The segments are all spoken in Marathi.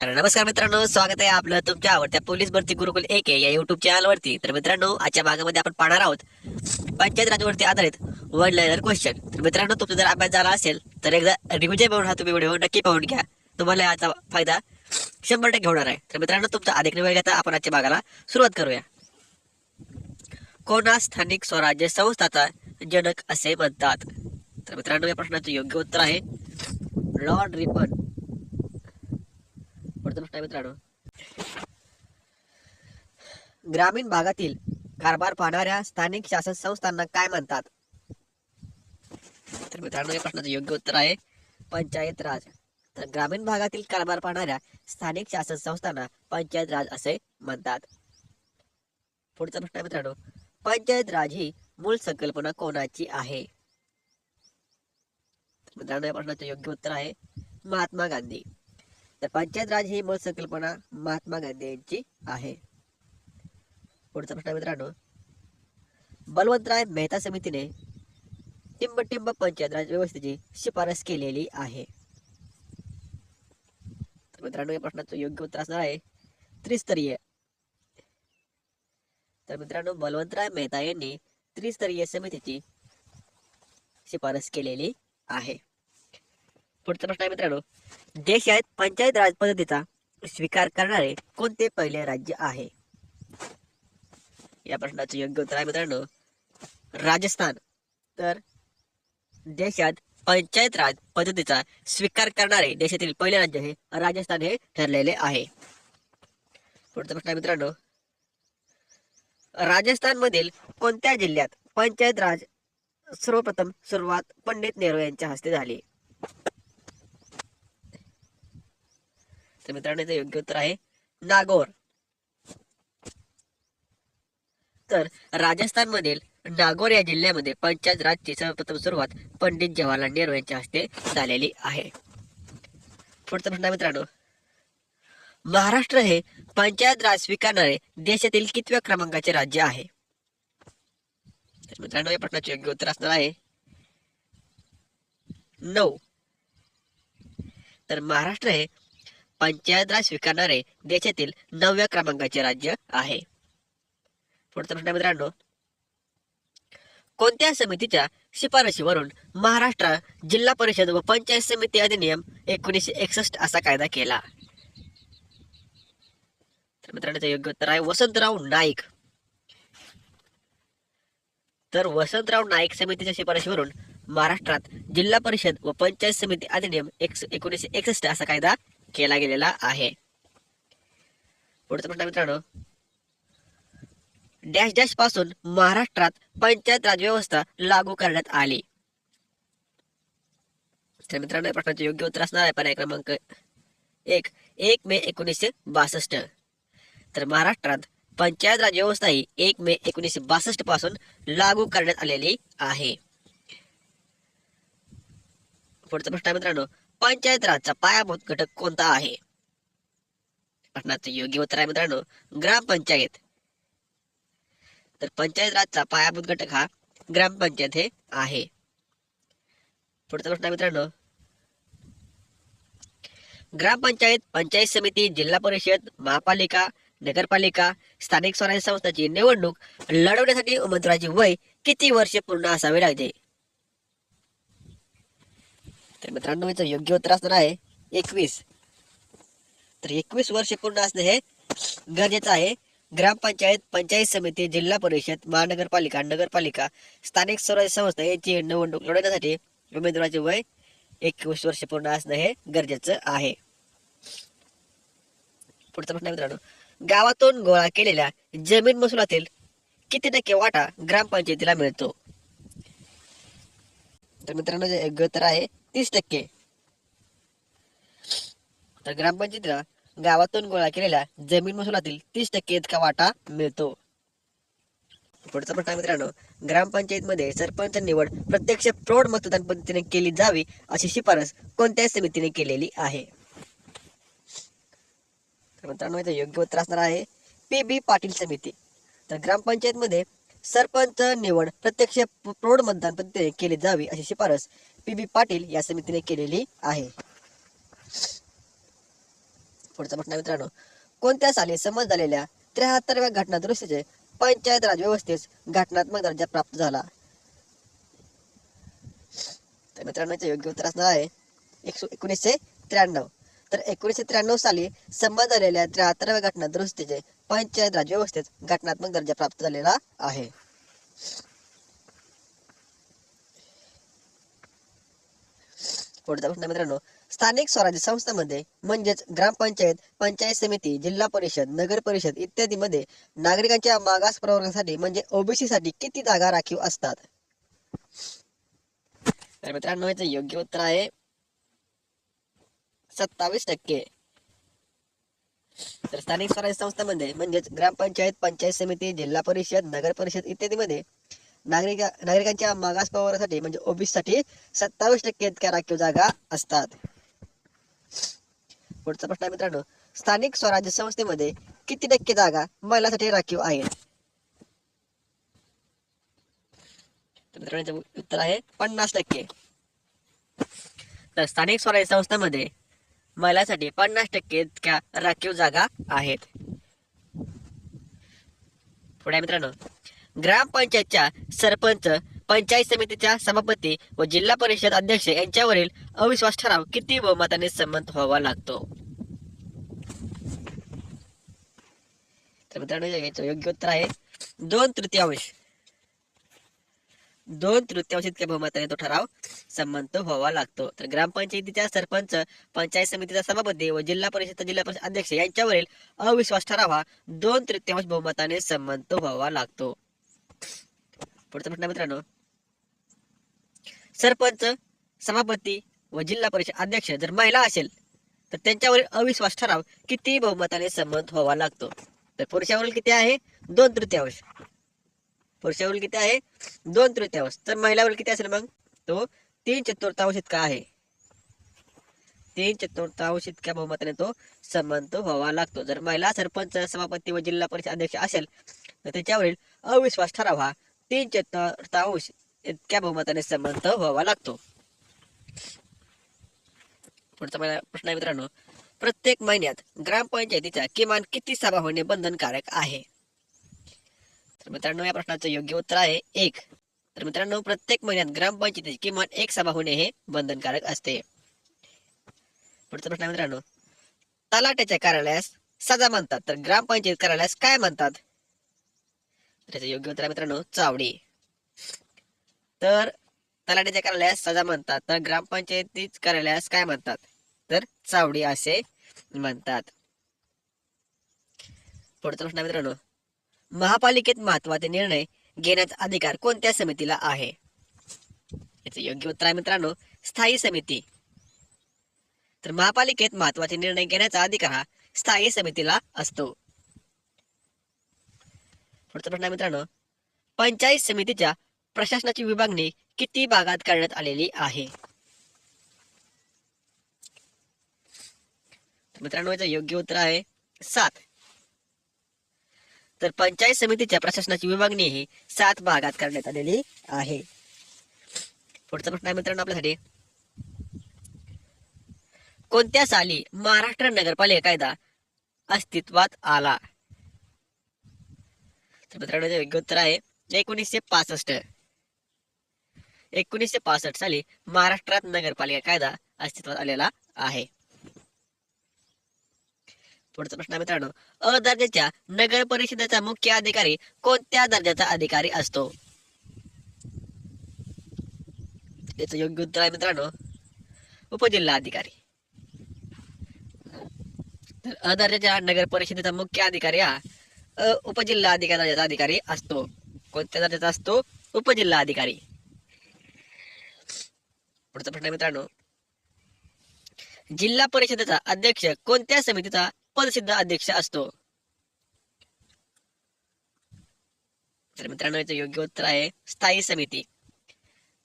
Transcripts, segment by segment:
नमस्कार मित्रांनो स्वागत आहे आपलं तुमच्या आवडत्या पोलीस भरती गुरुकुल एक या युट्यूब चॅनलवरती तर मित्रांनो आजच्या भागामध्ये आपण पाहणार आहोत पंचायत राजवरती आधारित वर्ल्ड लेनर क्वेश्चन तर मित्रांनो तुमचा जर अभ्यास झाला असेल तर एकदा रिव्हिजन म्हणून हा तुम्ही व्हिडिओ नक्की पाहून घ्या. तुम्हाला याचा फायदा शंभर टक्के होणार आहे. तर मित्रांनो तुमचा अधिक वेळ घेता आपण आजच्या भागाला सुरुवात करूया. कोणा स्थानिक स्वराज्य संस्थाचा जनक असे म्हणतात? तर मित्रांनो या प्रश्नाचं योग्य उत्तर आहे लॉर्ड रिपन पुढचा आहे मित्रांनो? ग्रामीण भागातील कारभार पाहणाऱ्या स्थानिक शासन संस्थांना काय म्हणतात? तर मित्रांनो या प्रश्नाचं योग्य उत्तर आहे पंचायत राज. तर ग्रामीण भागातील कारभार पाहणाऱ्या स्थानिक शासन संस्थांना पंचायत राज असे म्हणतात. पुढचा प्रश्न आहे मित्रांनो पंचायत राज ही मूळ संकल्पना कोणाची आहे? मित्रांनो या प्रश्नाचं योग्य उत्तर आहे महात्मा गांधी. तर पंचायत राज ही मूळ संकल्पना महात्मा गांधी यांची आहे. पुढचा प्रश्न मित्रांनो बलवंतराय मेहता समितीने टिंबटिंब पंचायत राज व्यवस्थेची शिफारस केलेली आहे. तर मित्रांनो या प्रश्नाचं योग्य उत्तर असणार आहे त्रिस्तरीय. तर मित्रांनो बलवंतराय मेहता यांनी त्रिस्तरीय समितीची शिफारस केलेली आहे. पुढचा प्रश्न आहे मित्रांनो देशात पंचायत राज पद्धतीचा स्वीकार करणारे कोणते पहिले राज्य आहे? या प्रश्नाचं योग्य उत्तर आहे मित्रांनो राजस्थान. तर देशात पंचायत राज पद्धतीचा स्वीकार करणारे देशातील पहिले राज्य हे राजस्थान हे ठरलेले आहे. पुढचा प्रश्न आहे मित्रांनो राजस्थान मधील कोणत्या जिल्ह्यात पंचायत राज सर्वप्रथम सुरुवात पंडित नेहरू यांच्या हस्ते झाली? तर मित्रांनो याचं योग्य उत्तर आहे नागोर. तर राजस्थान मधील नागोर या जिल्ह्यामध्ये पंचायत राजची सर्वप्रथम सुरुवात पंडित जवाहरलाल नेहरू यांच्या हस्ते झालेली आहे. पुढचा प्रश्न मित्रांनो महाराष्ट्र हे पंचायत राज स्वीकारणारे देशातील कितव्या क्रमांकाचे राज्य आहे? मित्रांनो या प्रश्नाचे योग्य उत्तर असणार आहे नऊ. तर महाराष्ट्र हे पंचायत राज स्वीकारणारे देशातील नवव्या क्रमांकाचे राज्य आहे. पुढचा प्रश्न मित्रांनो. कोणत्या समितीच्या शिफारशीवरून महाराष्ट्र जिल्हा परिषद व पंचायत समिती अधिनियम एकोणीसशे एकसष्ट असा कायदा केला? तर मित्रांनो योग्य उत्तर आहे वसंतराव नाईक. तर वसंतराव नाईक समितीच्या शिफारशीवरून महाराष्ट्रात जिल्हा परिषद व पंचायत समिती अधिनियम एक एकोणीसशे एकसष्ट असा कायदा केला गेलेला आहे. पुढचा प्रश्न मित्रांनो. डॅश डॅशपासून महाराष्ट्रात पंचायत राज व्यवस्था लागू करण्यात आली. तर मित्रांनो प्रश्नाचे योग्य उत्तर असणार आहे पर्याय क्रमांक एक. एक मे एकोणीसशे बासष्ट. तर महाराष्ट्रात पंचायत राज व्यवस्था ही एक मे एकोणीसशे बासष्टपासून लागू करण्यात आलेली आहे. पुढचा प्रश्न आहे मित्रांनो. पंचायत राजचा पायाभूत घटक कोणता आहे? प्रश्नाचं योग्य उत्तर आहे मित्रांनो ग्रामपंचायत तर पंचायत राजचा पायाभूत घटक हा ग्रामपंचायत हे आहे. पुढचा प्रश्न आहे मित्रांनो ग्रामपंचायत पंचायत समिती जिल्हा परिषद महापालिका नगरपालिका स्थानिक स्वराज्य संस्थाची निवडणूक लढवण्यासाठी उमेदवाराची वय किती वर्ष पूर्ण असावे लागते? तर मित्रांनो याचं योग्य उत्तर असणार आहे एकवीस. तर एकवीस वर्ष पूर्ण असणं हे गरजेचं आहे. ग्रामपंचायत पंचायत समिती जिल्हा परिषद महानगरपालिका नगरपालिका स्थानिक स्वराज्य संस्था यांची निवडणूक लढवण्यासाठी उमेदवाराचे वय एकवीस वर्ष पूर्ण असणं हे गरजेचं आहे. पुढचा प्रश्न मित्रांनो गावातून गोळा केलेल्या जमीन महसुलातील किती टक्के वाटा ग्रामपंचायतीला मिळतो? तर मित्रांनो ग तर आहे तीस टक्के. तर ग्रामपंचायतीला गावातून गोळा केलेल्या जमीन महसुलातील तीस टक्के इतका वाटा मिळतो. पुढचा प्रश्न आहे मित्रांनो ग्रामपंचायतमध्ये सरपंच निवड प्रत्यक्ष प्रौढ मतदान पद्धतीने केली जावी अशी शिफारस कोणत्या समितीने केलेली आहे. तर मित्रांनो योग्य उत्तर असणार आहे पी बी पाटील समिती. तर ग्रामपंचायतमध्ये सरपंच निवड प्रत्यक्ष प्रौढ मतदान पद्धतीने केली जावी अशी शिफारस पी बी पाटील या समितीने केलेली आहे. पुढचा प्रश्न मित्रांनो कोणत्या साली समज झालेल्या त्र्याहत्तरव्या घटना दुरुस्तीचे पंचायत राज व्यवस्थेस घटनात्मक दर्जा प्राप्त झाला? तर मित्रांनो योग्य उत्तर असणार आहे एकशे एकोणीसशे त्र्याण्णव. तर एकोणीसशे त्र्याण्णव साली संबंध झालेल्या त्र्याहत्तराव्या घटना दुरुस्तीचे पंचायत राज्य व्यवस्थेत घटनात्मक दर्जा प्राप्त झालेला आहे. पुढचा प्रश्न मित्रांनो स्थानिक स्वराज्य संस्थांमध्ये म्हणजेच ग्रामपंचायत पंचायत समिती जिल्हा परिषद नगर परिषद इत्यादी मध्ये नागरिकांच्या मागास प्रवर्गासाठी म्हणजे ओबीसी साठी किती जागा राखीव असतात? तर मित्रांनो याचं योग्य उत्तर आहे सत्तावीस टक्के. तर स्थानिक स्वराज्य संस्थांमध्ये म्हणजेच ग्रामपंचायत पंचायत समिती जिल्हा परिषद नगर परिषद इत्यादी मध्ये नागरिक नागरिकांच्या मागास पवारासाठी म्हणजे ओबीसी साठी सत्तावीस टक्के इतक्या राखीव जागा असतात. पुढचा प्रश्न आहे मित्रांनो स्थानिक स्वराज्य संस्थेमध्ये किती टक्के जागा महिलांसाठी राखीव आहेत? मित्रांचे उत्तर आहे पन्नास टक्के. तर स्थानिक स्वराज्य संस्थांमध्ये महिलांसाठी पन्नास टक्के इतक्या राखीव जागा आहेत. पुढे मित्रांनो ग्रामपंचायतच्या सरपंच पंचायत समितीच्या सभापती व जिल्हा परिषद अध्यक्ष यांच्यावरील अविश्वास ठराव किती बहुमताने संमत व्हावा लागतो? तर मित्रांनो याचं योग्य उत्तर आहे दोन तृतीयांश. दोन तृतीयांश इतक्या बहुमताने तो ठराव संबंध व्हावा लागतो. तर ग्रामपंचायतीच्या सरपंच पंचायत समितीचा सभापती व जिल्हा परिषद जिल्हा परिषद अध्यक्ष यांच्यावरील अविश्वास ठराव हा दोन तृतीयांश बहुमताने संबंध व्हावा लागतो. पुढचा प्रश्न मित्रांनो. सरपंच सभापती व जिल्हा परिषद अध्यक्ष जर महिला असेल तर त्यांच्यावरील अविश्वास ठराव किती बहुमताने संमत व्हावा लागतो? तर पुरुषावरील किती आहे? दोन तृतीयांश. पुरुषावरील किती आहे? दोन तृतीयांश. तर महिलावरील किती असेल मग? तो तीन चतुर्थांश इतका आहे? तीन चतुर्थांश इतक्या बहुमताने तो संमत व्हावा लागतो. जर महिला सरपंच सभापती व जिल्हा परिषद अध्यक्ष असेल तर त्याच्यावरील अविश्वास ठराव हा तीन चतुर्थांश इतक्या बहुमताने संमत व्हावा लागतो. पुढचा मला प्रश्न आहे मित्रांनो प्रत्येक महिन्यात ग्रामपंचायतीचा किमान किती सभा होणे बंधनकारक आहे? तर मित्रांनो या प्रश्नाचं योग्य उत्तर आहे एक. तर मित्रांनो प्रत्येक महिन्यात ग्रामपंचायतीची किमान एक सभा होणे हे बंधनकारक असते. पुढचा प्रश्न मित्रांनो तलाट्याच्या कार्यालयास सजा म्हणतात तर ग्रामपंचायत कार्यालयास काय म्हणतात त्याचं योग्य उत्तर मित्रांनो चावडी. तर तलाट्याच्या कार्यालयास सजा म्हणतात तर ग्रामपंचायतीच कार्यालयास काय म्हणतात तर चावडी असे म्हणतात पुढचा प्रश्न मित्रांनो महापालिकेत महत्त्वाचे निर्णय घेण्याचा अधिकार कोणत्या समितीला आहे? याचं योग्य उत्तर आहे मित्रांनो स्थायी समिती. तर महापालिकेत महत्त्वाचे निर्णय घेण्याचा अधिकार हा स्थायी समितीला असतो. पुढचा प्रश्न मित्रांनो पंचायत समितीच्या प्रशासनाची विभागणी किती भागात करण्यात आलेली आहे? मित्रांनो याचं योग्य उत्तर आहे सात. तर पंचायत समितीच्या प्रशासनाची विभागणी ही सात भागात करण्यात आलेली आहे. पुढचा प्रश्न आहे मित्रांनो आपल्यासाठी. कोणत्या साली महाराष्ट्र नगरपालिका कायदा अस्तित्वात आला? तर मित्रांनो योग्य उत्तर आहे एकोणीसशे पासष्ट. एकोणीसशे पासष्ट साली महाराष्ट्रात नगरपालिका कायदा अस्तित्वात आलेला आहे. पुढचा प्रश्न आहे मित्रांनो अ दर्जाच्या नगर परिषदेचा मुख्य अधिकारी कोणत्या दर्जाचा अधिकारी असतो? याचं योग्य उत्तर आहे मित्रांनो उपजिल्हा अधिकारी. तर अ दर्जाच्या नगर परिषदेचा मुख्य अधिकारी हा अ उपजिल्हा अधिकारी दर्जाचा अधिकारी असतो. कोणत्या दर्जाचा असतो? उपजिल्हा अधिकारी. पुढचा प्रश्न मित्रांनो जिल्हा परिषदेचा अध्यक्ष कोणत्या समितीचा पदसिद्ध अध्यक्ष असतो. तर मित्रांनो याचं योग्य उत्तर आहे स्थायी समिती.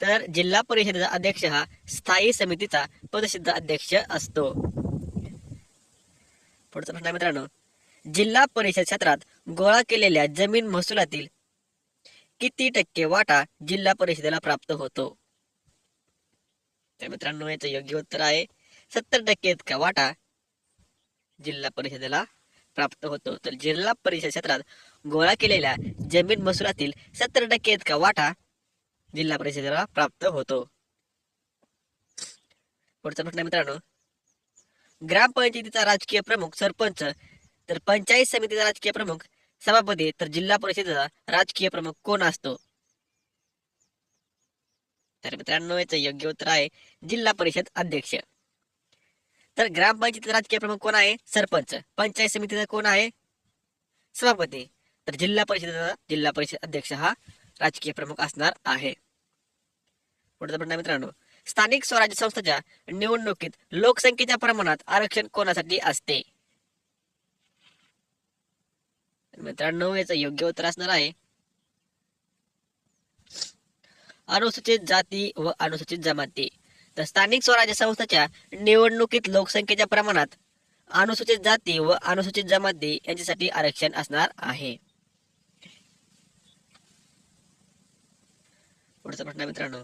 तर जिल्हा परिषदेचा अध्यक्ष हा स्थायी समितीचा पदसिद्ध अध्यक्ष असतो. पुढचा प्रश्न मित्रांनो जिल्हा परिषद क्षेत्रात गोळा केलेल्या जमीन महसुलातील किती टक्के वाटा जिल्हा परिषदेला प्राप्त होतो? तर मित्रांनो याचं योग्य उत्तर आहे सत्तर टक्के इतका वाटा जिल्हा परिषदेला प्राप्त होतो. तर जिल्हा परिषद क्षेत्रात गोळा केलेल्या जमीन महसुलातील सत्तर टक्के इतका वाटा जिल्हा परिषदेला प्राप्त होतो. पुढचा प्रश्न मित्रांनो ग्रामपंचायतीचा राजकीय प्रमुख सरपंच तर पंचायत समितीचा राजकीय प्रमुख सभापती तर जिल्हा परिषदेचा राजकीय प्रमुख कोण असतो? तर मित्रांनो याचं योग्य उत्तर आहे जिल्हा परिषद अध्यक्ष. तर ग्रामपंचायतीचा राजकीय प्रमुख कोण आहे? सरपंच. पंचायत समितीचा कोण आहे? सभापती. तर जिल्हा परिषदेचा जिल्हा परिषद अध्यक्ष हा राजकीय प्रमुख असणार आहे. पुढचा प्रश्न मित्रांनो स्थानिक स्वराज्य संस्थेच्या निवडणुकीत लोकसंख्येच्या प्रमाणात आरक्षण कोणासाठी असते? मित्रांनो याचं योग्य उत्तर असणार आहे. अनुसूचित जाती व अनुसूचित जमाती. तर स्थानिक स्वराज्य संस्थेच्या निवडणुकीत लोकसंख्येच्या प्रमाणात अनुसूचित जाती व अनुसूचित जमाती यांच्यासाठी आरक्षण असणार आहे. पुढचा प्रश्न मित्रांनो.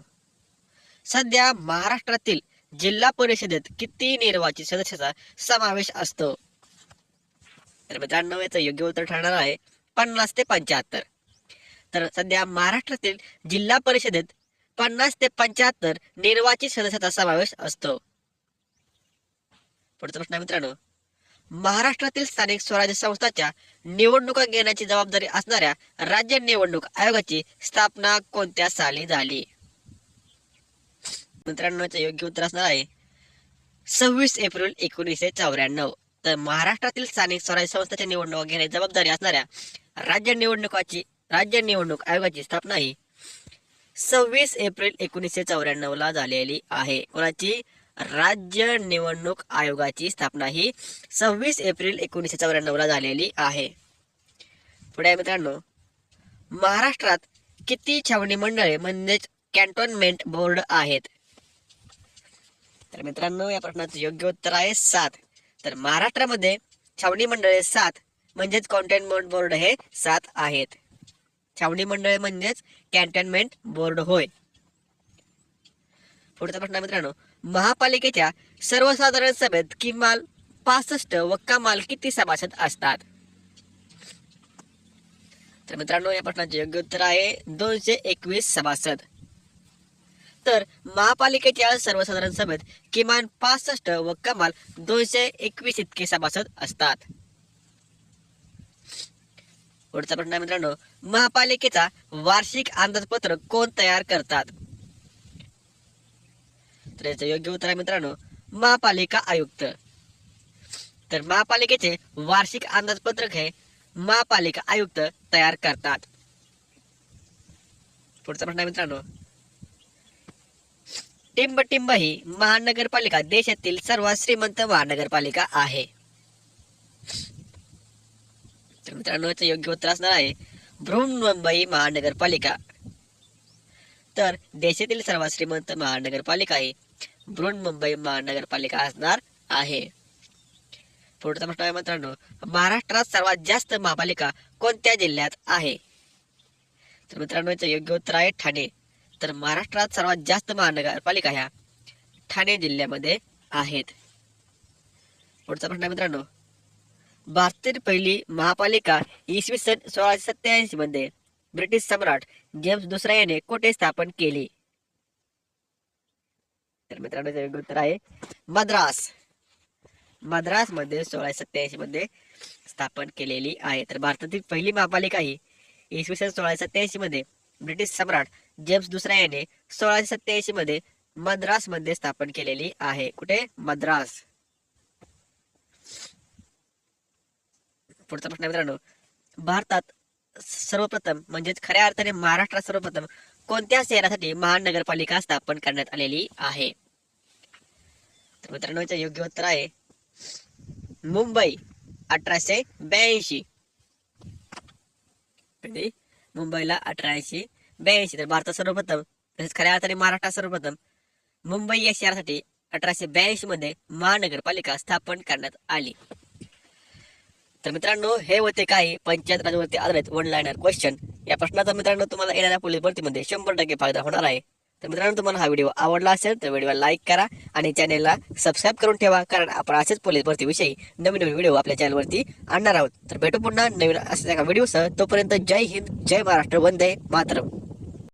सध्या महाराष्ट्रातील जिल्हा परिषदेत किती निर्वाचित सदस्याचा समावेश असतो? तर मित्रांनो याचं योग्य उत्तर ठरणार आहे पन्नास ते पंच्याहत्तर. तर सध्या महाराष्ट्रातील जिल्हा परिषदेत पन्नास ते पंच्याहत्तर निर्वाचित सदस्याचा समावेश असतो. पुढचा प्रश्न मित्रांनो महाराष्ट्रातील स्थानिक स्वराज्य संस्थाच्या निवडणुका घेण्याची जबाबदारी असणाऱ्या राज्य निवडणूक आयोगाची स्थापना कोणत्या साली झाली? मित्रांनो योग्य उत्तर असणार आहे सव्वीस एप्रिल एकोणीसशे चौऱ्याण्णव. तर महाराष्ट्रातील स्थानिक स्वराज्य संस्थाच्या निवडणुका घेण्याची जबाबदारी असणाऱ्या राज्य निवडणुकाची राज्य निवडणूक आयोगाची स्थापना ही सव्वीस एप्रिल एकोणीसशे चौऱ्याण्णव ला झालेली आहे. कोणाची? राज्य निवडणूक आयोगाची स्थापना ही सव्वीस एप्रिल एकोणीसशे चौऱ्याण्णव ला झालेली आहे. पुढे मित्रांनो महाराष्ट्रात किती छावणी मंडळे म्हणजेच कॅन्टोन्मेंट बोर्ड आहेत? तर मित्रांनो या प्रश्नाचं योग्य उत्तर आहे सात. तर महाराष्ट्रामध्ये छावणी मंडळे सात म्हणजेच कॉन्टेनमेंट बोर्ड हे सात आहेत. छावणी मंडळे म्हणजेच कॅन्टोन्मेंट बोर्ड होय. पुढचा प्रश्न मित्रांनो महापालिकेच्या सर्वसाधारण सभेत किमान पासष्ट व कमाल किती सभासद असतात? तर मित्रांनो या प्रश्नाचे योग्य उत्तर आहे दोनशे एकवीस सभासद. तर महापालिकेच्या सर्वसाधारण सभेत किमान पासष्ट व कमाल दोनशे एकवीस इतके सभासद असतात. पुढचा प्रश्न आहे मित्रांनो महापालिकेचा वार्षिक अंदाजपत्रक कोण तयार करतात? तर याचं योग्य उत्तर आहे मित्रांनो महापालिका आयुक्त. तर महापालिकेचे वार्षिक अंदाजपत्रक हे महापालिका आयुक्त तयार करतात. पुढचा प्रश्न आहे मित्रांनो टिंबटिंब ही महानगरपालिका देशातील सर्वात श्रीमंत महानगरपालिका आहे. तर मित्रांनो योग्य उत्तर असणार आहे. बृहन्मुंबई महानगरपालिका. तर देशातील सर्वात श्रीमंत महानगरपालिका ही बृहन्मुंबई महानगरपालिका असणार आहे. पुढचा प्रश्न आहे मित्रांनो महाराष्ट्रात सर्वात जास्त महापालिका कोणत्या जिल्ह्यात आहे? तर मित्रांनो याचं योग्य उत्तर आहे ठाणे. तर महाराष्ट्रात सर्वात जास्त महानगरपालिका ह्या ठाणे जिल्ह्यामध्ये आहेत. पुढचा प्रश्न आहे मित्रांनो भारतातील पहिली महापालिका इसवी सन सोळाशे सत्याऐंशी मध्ये ब्रिटिश सम्राट जेम्स दुसरा याने कोठे स्थापन केली? तर मित्रांनो उत्तर आहे मद्रास. मद्रासमध्ये सोळाशे सत्याऐंशी मध्ये स्थापन केलेली आहे. तर भारतातील पहिली महापालिका ही इसवी सन सोळाशे सत्याऐंशी मध्ये ब्रिटिश सम्राट जेम्स दुसरा याने सोळाशे सत्याऐंशी मध्ये मद्रासमध्ये स्थापन केलेली आहे. कुठे? मद्रास. पुढचा प्रश्न मित्रांनो. भारतात सर्वप्रथम म्हणजेच खऱ्या अर्थाने महाराष्ट्रात सर्वप्रथम कोणत्या शहरासाठी महानगरपालिका स्थापन करण्यात आलेली आहे? तर मित्रांनो योग्य उत्तर आहे मुंबई अठराशे ब्याऐंशी. मुंबईला अठराशे ब्याऐंशी. तर भारतात सर्वप्रथम तसेच खऱ्या अर्थाने महाराष्ट्रात सर्वप्रथम मुंबई या शहरासाठी अठराशे ब्याऐंशी मध्ये महानगरपालिका स्थापन करण्यात आली. तर मित्रांनो हे होते काही पंचायत राजवरती आधारित वन लाईनर क्वेश्चन या प्रश्नाचा मित्रांनो तुम्हाला येणाऱ्या पोलीस भरतीमध्ये शंभर टक्के फायदा होणार आहे. तर मित्रांनो तुम्हाला हा व्हिडिओ आवडला असेल तर व्हिडिओला लाईक करा आणि चॅनेलला सबस्क्राईब करून ठेवा कारण आपण असेच पोलीस भरतीविषयी नवीन नवीन व्हिडिओ आपल्या चॅनलवरती आणणार आहोत. तर भेटू पुन्हा नवीन अशा एका व्हिडिओसह तोपर्यंत जय हिंद जय महाराष्ट्र वंदे मातरम.